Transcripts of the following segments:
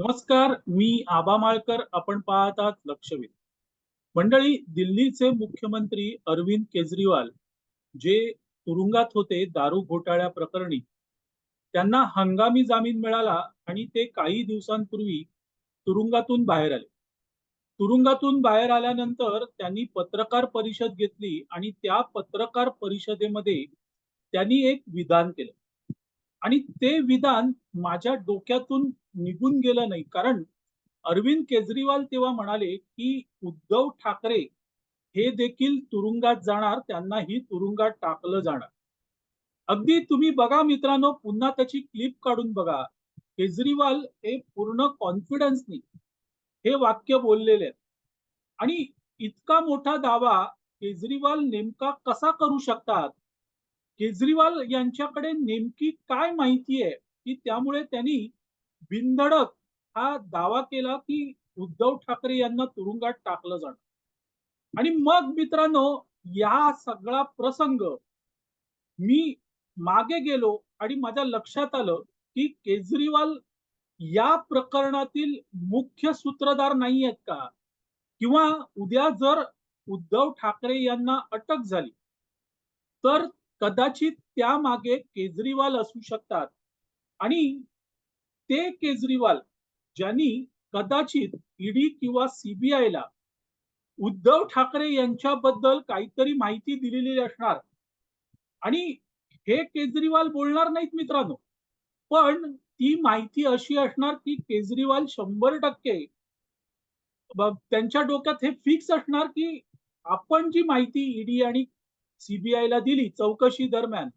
नमस्कार मी आबा माळकर आपण पाहतात लक्षवेध. मंडळी दिल्लीचे मुख्यमंत्री अरविंद केजरीवाल जे तुरुंगात होते दारू घोटाळ्या प्रकरणी त्यांना हंगामी जामीन मिळाला आणि ते काही दिवसांपूर्वी तुरुंगातून बाहेर आले. तुरुंगातून बाहेर आल्यानंतर त्यांनी पत्रकार परिषद घेतली आणि त्या पत्रकार परिषदेमध्ये त्यांनी एक विधान केलं. आणि ते विधान माझ्या डोक्यातून निघून गेलं नाही. कारण अरविंद केजरीवाल तेव्हा म्हणाले की उद्धव ठाकरे हे देखील तुरुंगात जाणार त्यांनाही तुरुंगात टाकलं जाणार. अगदी तुम्ही बघा मित्रांनो पुन्हा त्याची क्लिप काढून बघा. केजरीवाल हे पूर्ण कॉन्फिडन्सनी हे वाक्य बोललेले आहेत. आणि इतका मोठा दावा केजरीवाल नेमका कसा करू शकतात? केजरीवाल यांच्याकडे नेमकी काय माहिती आहे? की त्यामुळे त्यांनी बिनधडक हा दावा केला की उद्धव ठाकरे यांना तुरुंगात टाकलं जाणार. आणि मग मित्रांनो या सगळा प्रसंग मी मागे गेलो आणि माझ्या लक्षात आलं की केजरीवाल या प्रकरणातील मुख्य सूत्रधार नाही आहेत का? किंवा उद्या जर उद्धव ठाकरे यांना अटक झाली तर कदाचित त्यामागे केजरीवाल असू शकतात. आणि ते केजरीवाल ज्यांनी कदाचित ईडी किंवा सीबीआयला उद्धव ठाकरे यांच्याबद्दल काहीतरी माहिती दिलेली असणार. आणि हे केजरीवाल बोलणार नाहीत मित्रांनो. पण ती माहिती अशी असणार की केजरीवाल शंभर टक्के त्यांच्या डोक्यात हे फिक्स असणार की आपण जी माहिती ईडी आणि सीबीआयला दिली चौकशी दरम्यान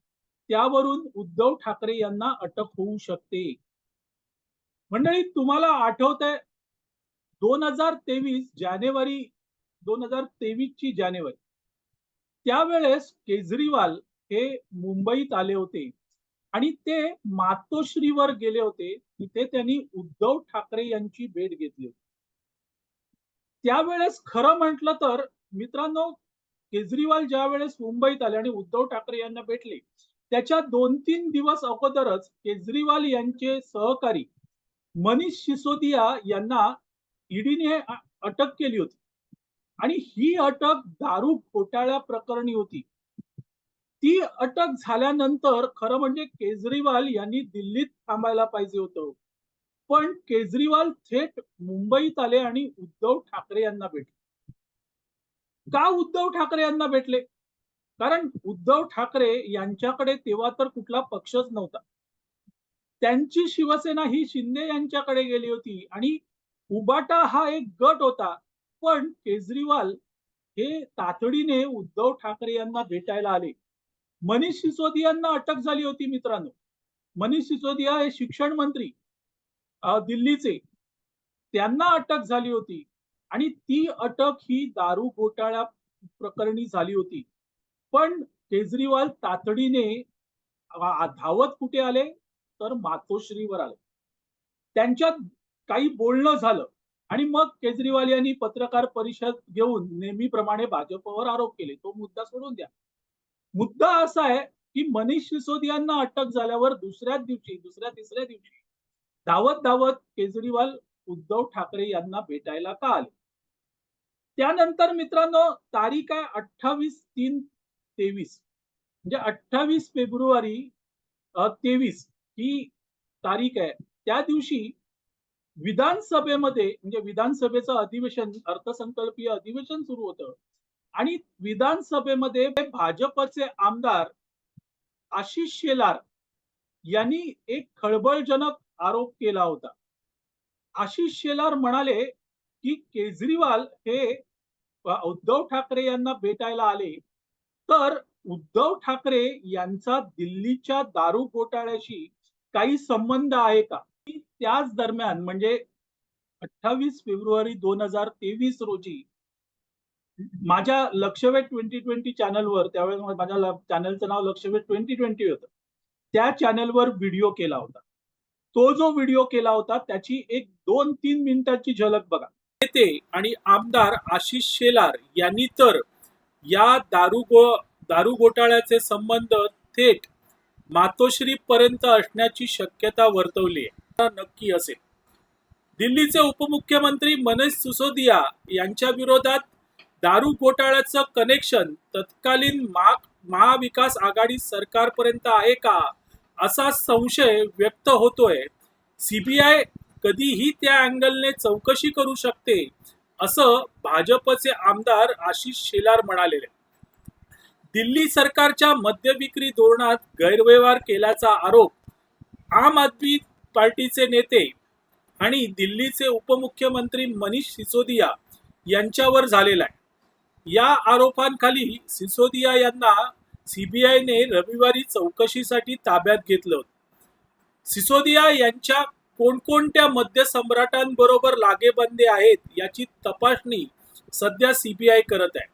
त्यावरून उद्धव ठाकरे यांना अटक होऊ शकते. मंडळी तुम्हाला आठवत आहे दोन हजार तेवीस जानेवारी दोन हजार तेवीस ची जानेवारी त्यावेळेस केजरीवाल हे मुंबईत आले होते आणि ते मातोश्रीवर गेले होते. तिथे त्यांनी उद्धव ठाकरे यांची भेट घेतली होती. त्यावेळेस खरं म्हटलं तर मित्रांनो केजरीवाल ज्या वेळेस मुंबईत आले आणि उद्धव ठाकरे यांना भेटले त्याच्या दोन तीन दिवस अगोदरच केजरीवाल यांचे सहकारी मनीष सिसोदिया यांना ईडीने अटक केली होती. आणि ही अटक दारू घोटाळ्या प्रकरणी होती. ती अटक झाल्यानंतर खरं म्हणजे केजरीवाल यांनी दिल्लीत थांबायला पाहिजे होतं. पण केजरीवाल थेट मुंबईत आले आणि उद्धव ठाकरे यांना भेटले. का उद्धव ठाकरे यांना भेटले? कारण उद्धव ठाकरे यांच्याकडे तेव्हा तर कुठला पक्षच नव्हता. त्यांची शिवसेना ही शिंदे यांच्याकडे गेली होती आणि उबाटा हा एक गट होता. पण केजरीवाल हे तातडीने उद्धव ठाकरे यांना भेटायला आले. मनीष सिसोदियांना अटक झाली होती मित्रांनो. मनीष सिसोदिया हे शिक्षण मंत्री दिल्लीचे. त्यांना अटक झाली होती आणि ती अटक ही दारू घोटाळ्या प्रकरणी झाली होती. पण केजरीवाल तातडीने धावत कुठे आले? तर मातोश्रीवर आले. त्यांच्यात काही बोलणं झालं आणि मग केजरीवाल यांनी पत्रकार परिषद घेऊन नेहमीप्रमाणे भाजपवर आरोप केले. तो मुद्दा सोडून द्या. मुद्दा असा आहे की मनीष सिसोदियांना अटक झाल्यावर दुसऱ्याच दिवशी दुसऱ्या तिसऱ्या दिवशी धावत धावत केजरीवाल उद्धव ठाकरे यांना भेटायला का आले? त्यानंतर मित्रांनो तारीख आहे अठ्ठावीस तीन तेवीस. म्हणजे अठ्ठावीस फेब्रुवारी तेवीस. ही तारीख आहे. त्या दिवशी विधानसभेमध्ये म्हणजे विधानसभेचं अधिवेशन अर्थसंकल्पीय अधिवेशन सुरू होतं. आणि विधानसभेमध्ये भाजपचे आमदार आशिष शेलार यांनी एक खळबळजनक आरोप केला होता. आशिष शेलार म्हणाले की केजरीवाल हे उद्धव ठाकरे यांना भेटायला आले. तर उद्धव ठाकरे यांचा दिल्लीच्या दारू घोटाळ्याशी काही संबंध आहे का? त्याच दरम्यान म्हणजे अठ्ठावीस फेब्रुवारी दोन हजार तेवीस रोजी माझ्या लक्षवेध ट्वेंटी ट्वेंटी चॅनलवर त्यावेळेस माझ्या चॅनलचं नाव लक्षवेध ट्वेंटी ट्वेंटी होतं त्या चॅनलवर व्हिडिओ केला होता. तो जो व्हिडिओ केला होता त्याची एक दोन तीन मिनिटाची झलक बघा. नेते आणि आमदार आशिष शेलार यांनी तर या दारू गो दारू घोटाळ्याचे संबंध थेट मातोश्री पर्यंत असण्याची शक्यता वर्तवली आहे नक्की असेल. दिल्लीचे उपमुख्यमंत्री मनीष सिसोदिया यांच्या विरोधात दारू घोटाळ्याचं कनेक्शन तत्कालीन महाविकास आघाडी सरकारपर्यंत आहे का? असा संशय व्यक्त होतोय. सीबीआय कधीही त्या अँगलने चौकशी करू शकते असं भाजपचे आमदार आशिष शेलार म्हणाले दिल्ली सरकारच्या मद्य विक्री धोरणात गैरव्यवहार केल्याचा आरोप आम आदमी पार्टीचे नेते आणि दिल्लीचे उपमुख्यमंत्री मनीष सिसोदिया यांच्यावर झालेला आहे. या आरोपांखाली सिसोदिया यांना सीबीआयने रविवारी चौकशीसाठी ताब्यात घेतलं होतं. सिसोदिया यांच्या कोणकोणत्या मद्य सम्राटांबरोबर लागेबंदे आहेत याची तपासणी सध्या सीबीआय करत आहे.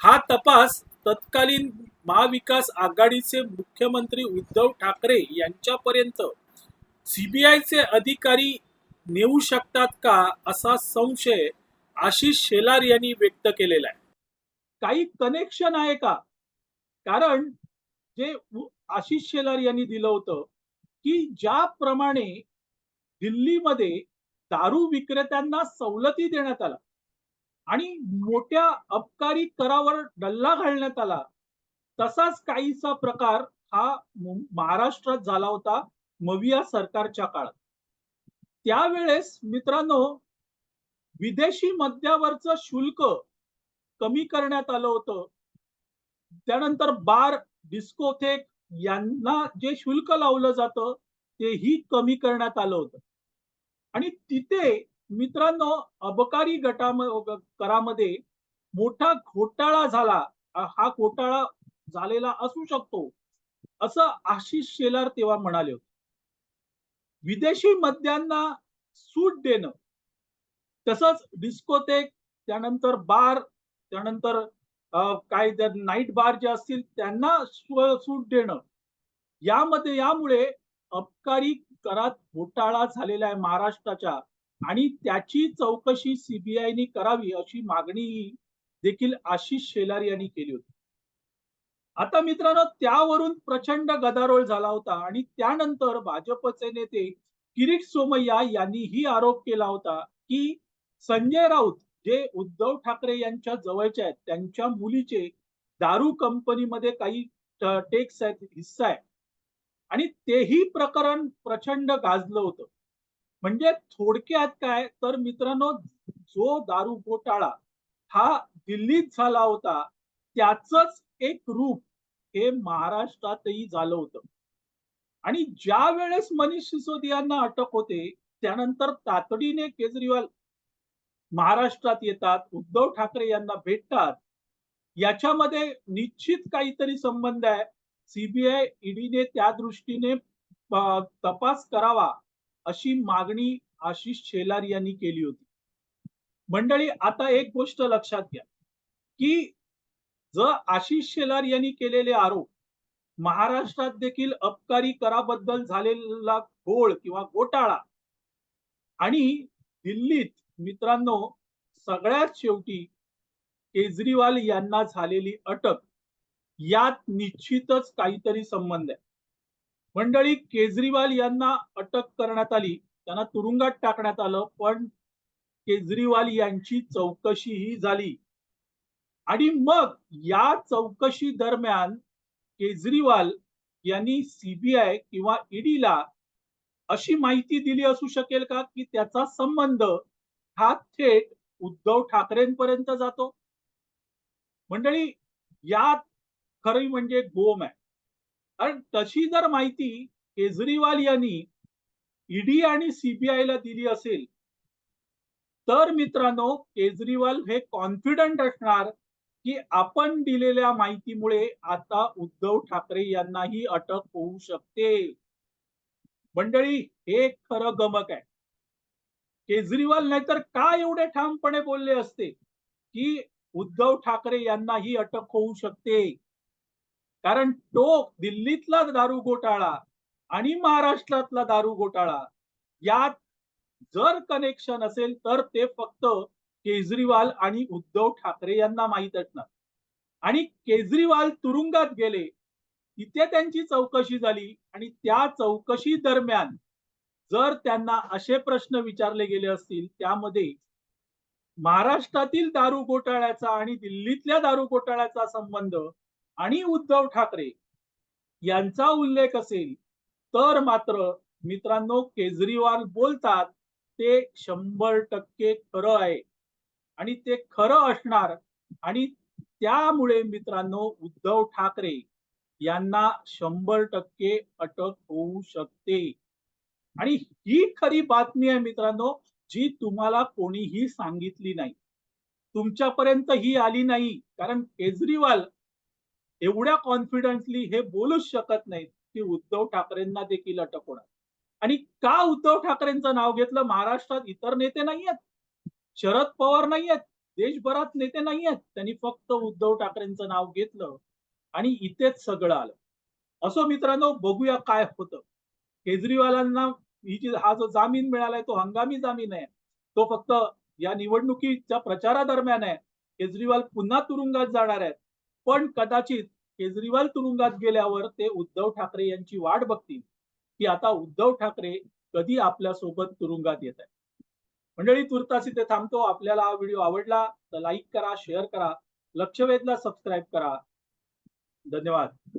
हा तपास तत्कालीन महाविकास आघाडीचे मुख्यमंत्री उद्धव ठाकरे यांच्यापर्यंत सीबीआयचे अधिकारी नेऊ शकतात का असा संशय आशिष शेलार यांनी व्यक्त केलेला आहे. काही कनेक्शन आहे का? कारण जे आशिष शेलार यांनी दिलं होतं की ज्याप्रमाणे दिल्लीमध्ये दारू विक्रेत्यांना सवलती देण्यात आला आणि मोठ्या अबकारी करावर डल्ला घालण्यात आला. तसाच काहीसा प्रकार हा महाराष्ट्रात झाला होता मविया सरकारच्या काळात. त्यावेळेस मित्रांनो विदेशी मद्यावरचं शुल्क कमी करण्यात आलं होतं. त्यानंतर बार डिस्कोथेक यांना जे शुल्क लावलं जातं तेही कमी करण्यात आलं होतं. आणि तिथे मित्रांनो अबकारी गटा करामध्ये मोठा घोटाळा झाला. हा- घोटाळा झालेला असू शकतो असं आशिष शेलार तेव्हा म्हणाले होते. विदेशी मद्यांना सूट देणं तसंच डिस्कोतेक त्यानंतर बार त्यानंतर अ, काय नाईट बार जे असतील त्यांना स्व- सूट देणं. यामध्ये यामुळे अबकारी करात घोटाळा झालेला आहे महाराष्ट्राच्या. आणि त्याची चौकशी सीबीआयने करावी अशी मागणी देखील आशिष शेलार यांनी केली होती. आता मित्रांनो त्यावरून प्रचंड गदारोळ झाला होता आणि त्यानंतर भाजपचे नेते किरीट सोमय्या यांनीही आरोप केला होता की संजय राऊत जे उद्धव ठाकरे यांच्या जवळचे आहेत त्यांच्या मुलीचे दारू कंपनीमध्ये काही टेक्स आहेत हिस्सा आहे आणि तेही प्रकरण प्रचंड गाजलं होतं. म्हणजे थोडक्यात काय? तर मित्रांनो जो दारू घोटाळा हा दिल्लीत झाला होता त्याच एक रूप हे महाराष्ट्रातही झालं होतं. आणि ज्या वेळेस मनीष सिसोदियांना अटक होते त्यानंतर तातडीने केजरीवाल महाराष्ट्रात येतात उद्धव ठाकरे यांना भेटतात. याच्यामध्ये निश्चित काहीतरी संबंध आहे. सीबीआय ईडीने त्या दृष्टीने तपास करावा. अशी मागणी आशिष शेलार यांनी केली होती. मंडळी आता एक गोष्ट लक्षात घ्या की जर आशिष शेलार यांनी केलेले आरोप महाराष्ट्रात देखील अबकारी कराबद्दल झालेला घोळ किंवा घोटाळा आणि दिल्लीत मित्रांनो सगळ्यात शेवटी केजरीवाल यांना झालेली अटक यात निश्चितच काहीतरी संबंध आहे. मंडळी केजरीवाल यांना अटक करण्यात आली. त्यांना तुरुंगात टाकण्यात आलं पण केजरीवाल यांची चौकशीही झाली. आणि मग या चौकशी दरम्यान केजरीवाल यांनी सीबीआय किंवा ईडीला अशी माहिती दिली असू शकेल का? की त्याचा संबंध हा थेट उद्धव ठाकरेंपर्यंत जातो. मंडळी यात खरी म्हणजे गोम आहे. कारण तशी जर माहिती केजरीवाल यांनी ईडी आणि सीबीआयला दिली असेल तर मित्रांनो केजरीवाल हे कॉन्फिडंट असणार की आपण दिलेल्या माहितीमुळे आता उद्धव ठाकरे यांनाही अटक होऊ शकते. मंडळी हे खरं गमक आहे. केजरीवाल नाहीतर का एवढे ठामपणे बोलले असते की उद्धव ठाकरे यांनाही अटक होऊ शकते? कारण तो दिल्लीतला दारू घोटाळा आणि महाराष्ट्रातला दारू घोटाळा यात जर कनेक्शन असेल तर ते फक्त केजरीवाल आणि उद्धव ठाकरे यांना माहीत असणार. आणि केजरीवाल तुरुंगात गेले तिथे त्यांची चौकशी झाली आणि त्या चौकशी दरम्यान जर त्यांना असे प्रश्न विचारले गेले असतील त्यामध्ये महाराष्ट्रातील दारू घोटाळ्याचा आणि दिल्लीतल्या दारू घोटाळ्याचा संबंध आणि उद्धव ठाकरे यांचा उल्लेख असेल तर मात्र मित्रांनो केजरीवाल बोलतात ते शंभर टक्के खरं आहे. आणि ते खरं असणार. आणि त्यामुळे मित्रांनो उद्धव ठाकरे यांना शंभर टक्के अटक होऊ शकते. आणि ही खरी बातमी आहे मित्रांनो जी तुम्हाला कोणीही सांगितली नाही. तुमच्यापर्यंत ही आली नाही. कारण केजरीवाल एवढ्या कॉन्फिडन्सली हे बोलूच शकत नाहीत की उद्धव ठाकरेंना देखील अटक होणार. आणि का उद्धव ठाकरेंचं नाव घेतलं? महाराष्ट्रात इतर नेते नाही आहेत शरद पवार नाही आहेत देशभरात नेते नाही आहेत त्यांनी फक्त उद्धव ठाकरेंचं नाव घेतलं आणि इथेच सगळं आलं. असो मित्रांनो बघूया काय होतं. केजरीवालांना ही जी हा जो जामीन मिळालाय तो हंगामी जामीन आहे. तो फक्त या निवडणुकीच्या प्रचारादरम्यान आहे. केजरीवाल पुन्हा तुरुंगात जाणार आहेत. पण कदाचित केजरीवाल तुरुंगात गेल्यावर ते उद्धव ठाकरे यांची वाट बघतील की आता उद्धव ठाकरे कधी आपल्यासोबत तुरुंगात येत आहे मंडळी तुर्तास इथे थांबतो. आपल्याला हा व्हिडिओ आवडला तर लाईक करा शेअर करा लक्षवेधला सबस्क्राईब करा. धन्यवाद.